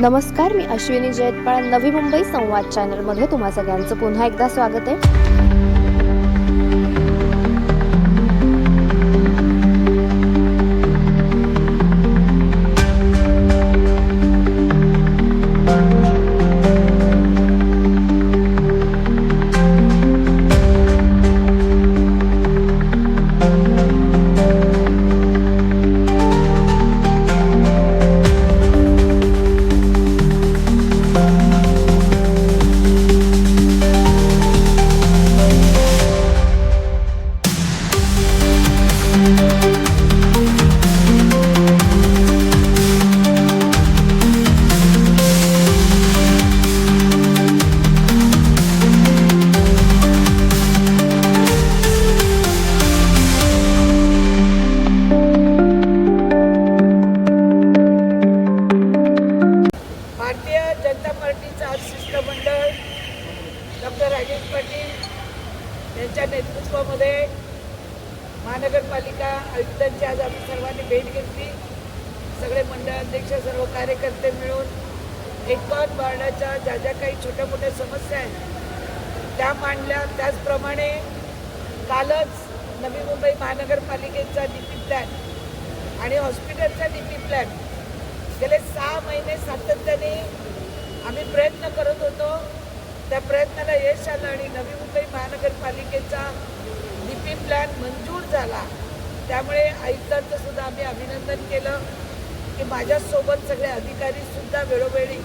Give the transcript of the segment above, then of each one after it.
नमस्कार मी अश्विनी जयतपाळ नवी मुंबई संवाद चॅनलमध्ये तुम्हा सगळ्यांचं पुन्हा एकदा स्वागत आहे. नगरपालिका आयुक्तांची आज आम्ही सर्वांनी भेट घेतली. सगळे मंडळाध्यक्ष सर्व कार्यकर्ते मिळून एकावन्न वार्डाच्या ज्या ज्या काही छोट्या मोठ्या समस्या आहेत त्या मांडल्या. त्याचप्रमाणे कालच नवी मुंबई महानगरपालिकेचा डीपी प्लॅन आणि हॉस्पिटलचा डीपी प्लॅन गेले सहा महिने सातत्याने आम्ही प्रयत्न करत होतो. त्या प्रयत्नाला यश आलं आणि नवी मुंबई महानगरपालिकेचा प्लॅन मंजूर झाला. त्यामुळे आयुक्तांचं सुद्धा आम्ही अभिनंदन केलं. की माझ्यासोबत सगळे अधिकारी सुद्धा वेळोवेळी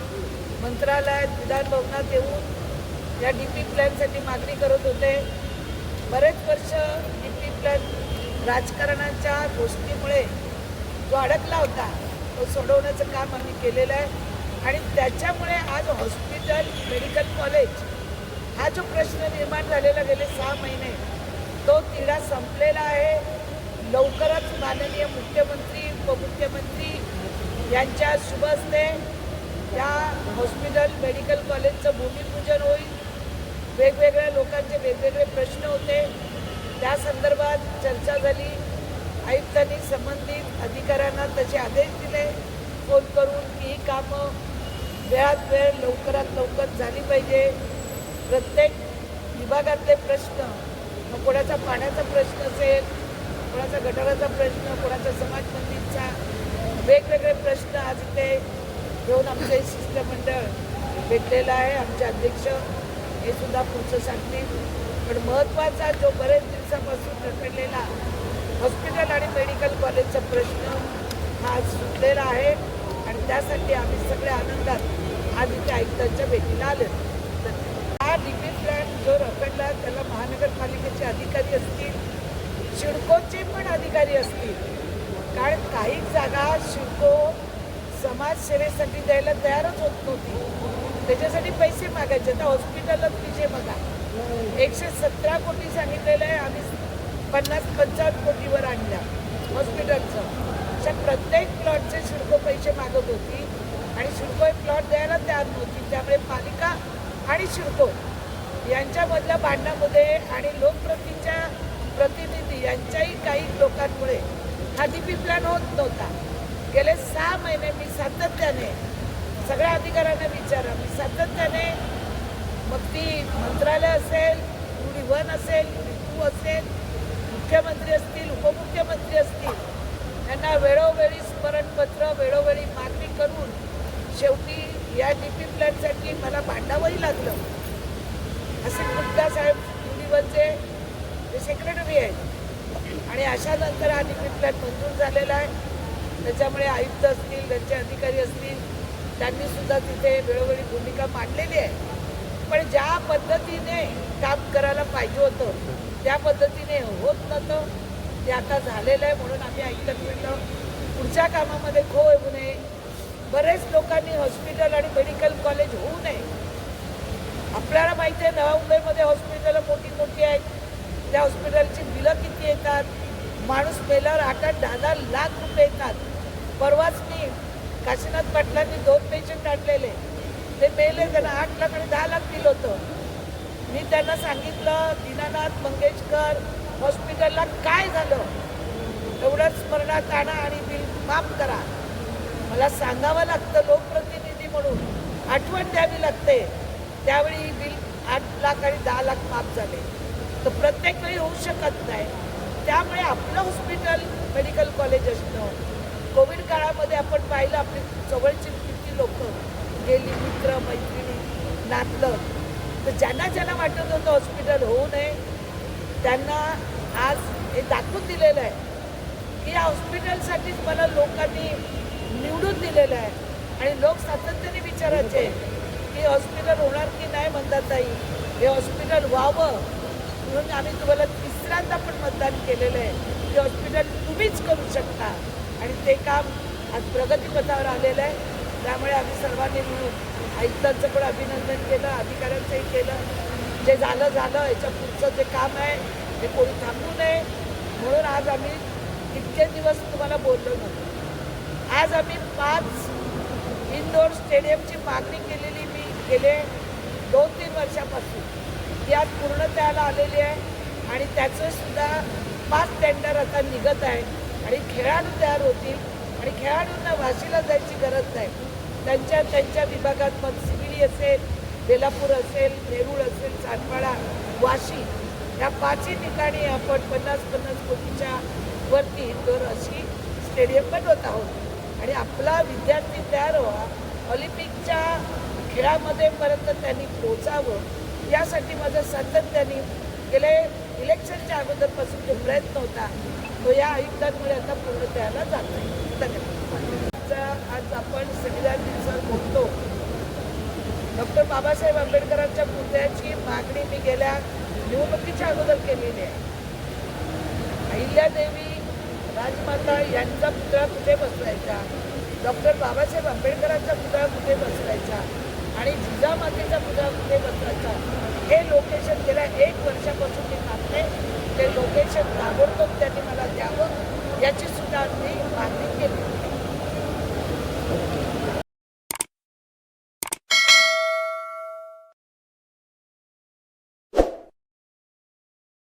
मंत्रालयात विधानभवनात येऊन या डी पी प्लॅनसाठी मागणी करत होते. बरेच वर्ष डी पी प्लॅन राजकारणाच्या गोष्टीमुळे जो अडकला होता तो सोडवण्याचं काम आम्ही केलेलं आहे. आणि त्याच्यामुळे आज हॉस्पिटल मेडिकल कॉलेज हा जो प्रश्न निर्माण झालेला गेले सहा महिने तो तिढा संपलेला आहे. लवकरच माननीय मुख्यमंत्री उपमुख्यमंत्री यांच्या शुभ हस्ते या हॉस्पिटल मेडिकल कॉलेजचं भूमिपूजन होईल. वेगवेगळ्या लोकांचे वेगवेगळे प्रश्न होते. त्या संदर्भात चर्चा झाली. आयुक्तांनी संबंधित अधिकाऱ्यांना तसे आदेश दिले. फोन करून की ही कामं वेळात वेळ लवकरात लवकर झाली पाहिजे. प्रत्येक विभागातले प्रश्न मग कोणाचा पाण्याचा प्रश्न असेल कोणाचा गटाराचा प्रश्न कोणाचा समाज मंदिरचा वेगवेगळे प्रश्न आज इथे घेऊन आमचे शिष्टमंडळ भेटलेलं आहे. आमचे अध्यक्ष हे सुद्धा पुढचं सांगतील. पण महत्त्वाचा जो बरेच दिवसापासून रखडलेला हॉस्पिटल आणि मेडिकल कॉलेजचा प्रश्न हा आज सुटलेला आहे. आणि त्यासाठी आम्ही सगळ्या आनंदात आज इथे आयुक्तांच्या भेटीला आलो हा डिग्री फ्लॅट जो रखडला त्याला महानगरपालिकेचे अधिकारी असतील शिडकोचे पण अधिकारी असतील. कारण काही जागा शिडको समाजसेवेसाठी द्यायला तयारच होत नव्हती. त्याच्यासाठी पैसे मागायचे. तर हॉस्पिटलच विषय बघा. एकशे सतरा कोटी सांगितलेलं आहे. आम्ही पन्नास पंचावन्न कोटीवर आणल्या हॉस्पिटलचं अशा प्रत्येक प्लॉटचे शिडको पैसे मागत होती. आणि शिडको एक प्लॉट द्यायला तयार नव्हती. त्यामुळे पालिका आणि शिडको यांच्यामधल्या भांडणामध्ये आणि लोकप्रतीच्या प्रतिनिधी यांच्याही काही लोकांमुळे हा डीपी प्लॅन होत नव्हता. गेले सहा महिने मी सातत्याने सगळ्या अधिकाऱ्यांना विचारा. मी सातत्याने मग ती मंत्रालय असेल युडी वन असेल युडी टू असेल मुख्यमंत्री असतील उपमुख्यमंत्री असतील यांना वेळोवेळी स्मरणपत्र वेळोवेळी मागणी करून शेवटी या डी पी प्लॅनसाठी मला भांडावंही लागलं. असे गुप्ता साहेब युडी ते सेक्रेटरी आहेत. आणि अशा नंतर हा डी पी प्लॅन मंजूर झालेला आहे. त्याच्यामुळे आयुक्त असतील त्यांचे अधिकारी असतील त्यांनी सुद्धा तिथे वेळोवेळी भूमिका मांडलेली आहे. पण ज्या पद्धतीने काम करायला पाहिजे होतं त्या पद्धतीने होत नव्हतं ते आता झालेलं आहे म्हणून आम्ही ऐकत मिळलं पुढच्या कामामध्ये खो येऊ नये. बरेच लोकांनी हॉस्पिटल आणि मेडिकल कॉलेज होऊ नये. आपल्याला माहिती आहे नवा मुंबईमध्ये हॉस्पिटल मोठी मोठी आहेत. त्या हॉस्पिटलची बिलं किती येतात? माणूस मेल्यावर आठ आठ दहा दहा लाख रुपये येतात. परवाच मी काशीनाथ पाटलांनी दोन पेशंट आणलेले. ते मेले त्यांना आठ लाख आणि दहा लाख दिलं होतं. मी त्यांना सांगितलं दीनानाथ मंगेशकर हॉस्पिटलला काय झालं? एवढंच स्मरणात आणा आणि बिल माफ करा. मला सांगावं लागतं लोकप्रतिनिधी म्हणून. आठवण द्यावी लागते. त्यावेळी बिल आठ लाख आणि दहा लाख माफ झाले. तर प्रत्येक वेळी होऊ शकत नाही. त्यामुळे आपलं हॉस्पिटल मेडिकल कॉलेज असणं कोविड काळामध्ये आपण पाहिलं आपली जवळची किती लोक गेली मित्र मैत्रिणी नातलं तर ज्यांना ज्यांना वाटत होतं हॉस्पिटल होऊ नये त्यांना आज हे दाखवून दिलेलं आहे की या हॉस्पिटलसाठीच मला लोकांनी निवडून दिलेलं आहे. आणि लोक सातत्याने विचारायचे की हॉस्पिटल होणार की नाही म्हणतात ताई? हे हॉस्पिटल व्हावं? म्हणून आम्ही तुम्हाला तिसऱ्यांदा पण मतदान केलेलं आहे. की हॉस्पिटल तुम्हीच करू शकता. आणि ते काम आज प्रगतीपथावर आलेलं आहे. त्यामुळे आम्ही सर्वांनी मिळून आयुक्तांचं पण अभिनंदन केलं अधिकाऱ्यांचंही केलं. जे झालं झालं. याच्या पुढचं जे काम आहे ते कोणी थांबू नये. म्हणून आज आम्ही इतके दिवस तुम्हाला बोललो नव्हतो. आज आम्ही पाच इंदोर स्टेडियमची मागणी केलेली मी गेले दोन तीन वर्षापासून. ती आज पूर्णत्वाला आलेली आहे आणि त्याचंसुद्धा पाच टेंडर आता निघत आहे आणि खेळाडू तयार होतील आणि खेळाडूंना वाशीला जायची गरज नाही. त्यांच्या त्यांच्या विभागात मग सिविली असेल बेलापूर असेल नेरूळ असेल सातपाडा वाशी या पाचही ठिकाणी आपण पन्नास पन्नास कोटीच्या वरती इंदोर अशी स्टेडियम बनवत आहोत. आणि आपला विद्यार्थी तयार व्हा ऑलिम्पिकच्या खेळामध्ये पर्यंत त्यांनी पोचावं यासाठी माझं सातत्याने गेले इलेक्शनच्या अगोदरपासून जो प्रयत्न होता तो या आयुक्तांमुळे आता पूर्णत्वाला जात आहे. धन्यवाद. आज आपण संविधान दिवसावर बोलतो. डॉक्टर बाबासाहेब आंबेडकरांच्या पुतळ्याची मागणी मी गेल्या निवडणुकीच्या अगोदर केलेली आहे. अहिल्यादेवी राजमाता यांचा पुतळा कुठे बसवायचा? डॉक्टर बाबासाहेब आंबेडकरांचा पुतळा कुठे बसवायचा? आणि जिजामातेचा पुतळा कुठे बसवायचा? हे लोकेशन गेल्या एक वर्षापासून मी मागते ते लोकेशन ताबडतोब त्यांनी मला द्यावं याची सुद्धा मी मागणी केली.